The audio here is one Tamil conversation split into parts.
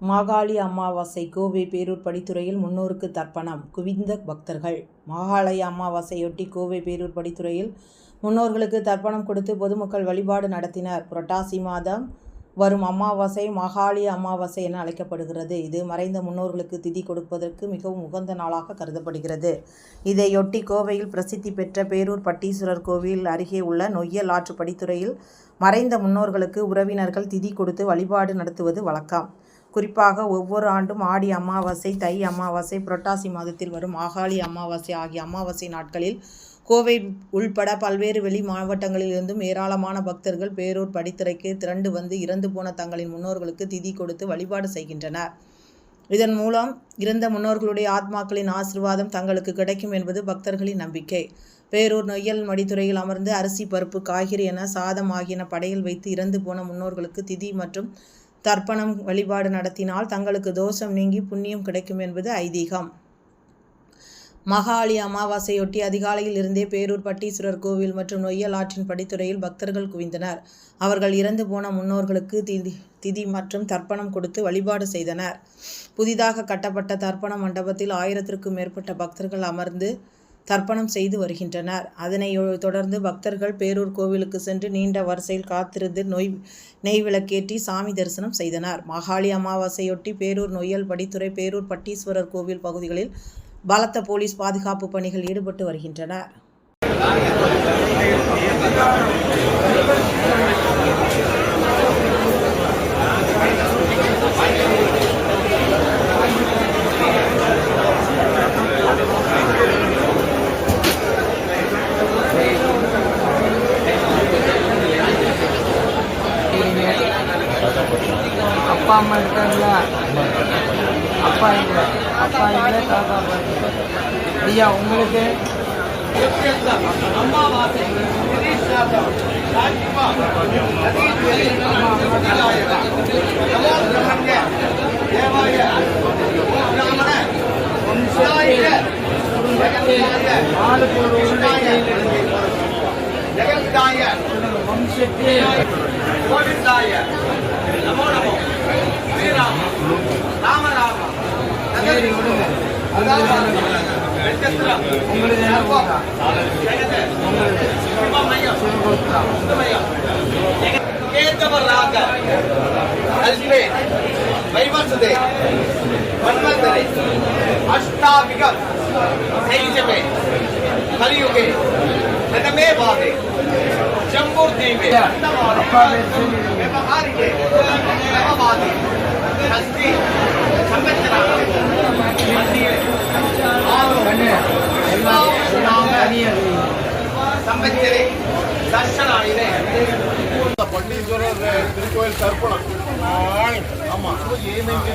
மாகாளி அமாவாசை கோவை பேரூர் படித்துறையில் முன்னோருக்கு தர்ப்பணம். குவிந்த பக்தர்கள். மகாலய அமாவாசையொட்டி கோவை பேரூர் படித்துறையில் முன்னோர்களுக்கு தர்ப்பணம் கொடுத்து பொதுமக்கள் வழிபாடு நடத்தினர். புரட்டாசி மாதம் வரும் அமாவாசை மகாளி அமாவாசை என அழைக்கப்படுகிறது. இது மறைந்த முன்னோர்களுக்கு திதி கொடுப்பதற்கு மிகவும் உகந்த நாளாக கருதப்படுகிறது. இதையொட்டி கோவையில் பிரசித்தி பெற்ற பேரூர் பட்டீஸ்வரர் கோவில் அருகே உள்ள நொய்யல் ஆற்று படித்துறையில் மறைந்த முன்னோர்களுக்கு உறவினர்கள் திதி கொடுத்து வழிபாடு நடத்துவது வழக்கம். குறிப்பாக ஒவ்வொரு ஆண்டும் ஆடி அமாவாசை தை அமாவாசை புரட்டாசி மாதத்தில் வரும் மாகாளி அமாவாசை ஆகிய அமாவாசை நாட்களில் கோவை உள்பட பல்வேறு வெளி மாவட்டங்களிலிருந்தும் ஏராளமான பக்தர்கள் பேரூர் படித்துறைக்கு திரண்டு வந்து இறந்து போன தங்களின் முன்னோர்களுக்கு திதி கொடுத்து வழிபாடு செய்கின்றனர். இதன் மூலம் இறந்த முன்னோர்களுடைய ஆத்மாக்களின் ஆசிர்வாதம் தங்களுக்கு கிடைக்கும் என்பது பக்தர்களின் நம்பிக்கை. பேரூர் நொய்யல் மடித்துறையில் அமர்ந்து அரிசி பருப்பு காய்கறி என சாதம் ஆகியன படையில் வைத்து இறந்து போன முன்னோர்களுக்கு திதி மற்றும் தர்ப்பணம் வழிபாடு நடத்தினால் தங்களுக்கு தோஷம் நீங்கி புண்ணியம் கிடைக்கும் என்பது ஐதீகம். மகாளி அமாவாசையொட்டி அதிகாலையில் இருந்தே பேரூர் பட்டீஸ்வரர் கோவில் மற்றும் நொய்யல் ஆற்றின் படித்துறையில் பக்தர்கள் குவிந்தனர். அவர்கள் இறந்து போன முன்னோர்களுக்கு திதி திதி மற்றும் தர்ப்பணம் கொடுத்து வழிபாடு செய்தனர். புதிதாக கட்டப்பட்ட தர்ப்பண மண்டபத்தில் ஆயிரத்திற்கும் மேற்பட்ட பக்தர்கள் அமர்ந்து தர்ப்பணம் செய்து வருகின்றனர். அதனை தொடர்ந்து பக்தர்கள் பேரூர் கோவிலுக்கு சென்று நீண்ட வரிசையில் காத்திருந்து நொய் நெய் விளக்கேற்றி சாமி தரிசனம் செய்தனர். மகாளி அமாவாசையொட்டி பேரூர் நொய்யல் படித்துறை பேரூர் பட்டீஸ்வரர் கோவில் பகுதிகளில் பலத்த போலீஸ் பாதுகாப்பு பணிகள் ஈடுபட்டு வருகின்றனர். அப்பா அம்மா இருக்காங்களா? அப்பா இல்லை. அப்பா இல்லை தாத்தா பாட்டி ஐயா உங்களுக்கு? ஆளுக்கு ஒரு கோவிந்தாய నమో నమో శ్రీరామ రామ రామ ಕೇತವರಾಗ ಅಲ್ಪೆ ವೈವಸದೆ ಮನ್ವಂತರೆ ಅಷ್ಟಾಭಿಗ ಸೈಜಮೆ ಕಲಿಯುಗೆ ನಗಮೇ ಬಾಧೆ ಶಂಭೂರ್ದೇವೆ ವ್ಯವಹಾರಿಗೆ ஆதி சஸ்தி சங்கத்தினாலும் சம்பச்சரி தர்ஷனாயினே பட்டீஸ்வரர் திருக்கோயில் தர்ப்பணம் ஆமா ஏனைக்கு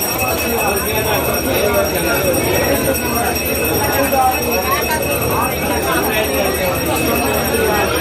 Thank you.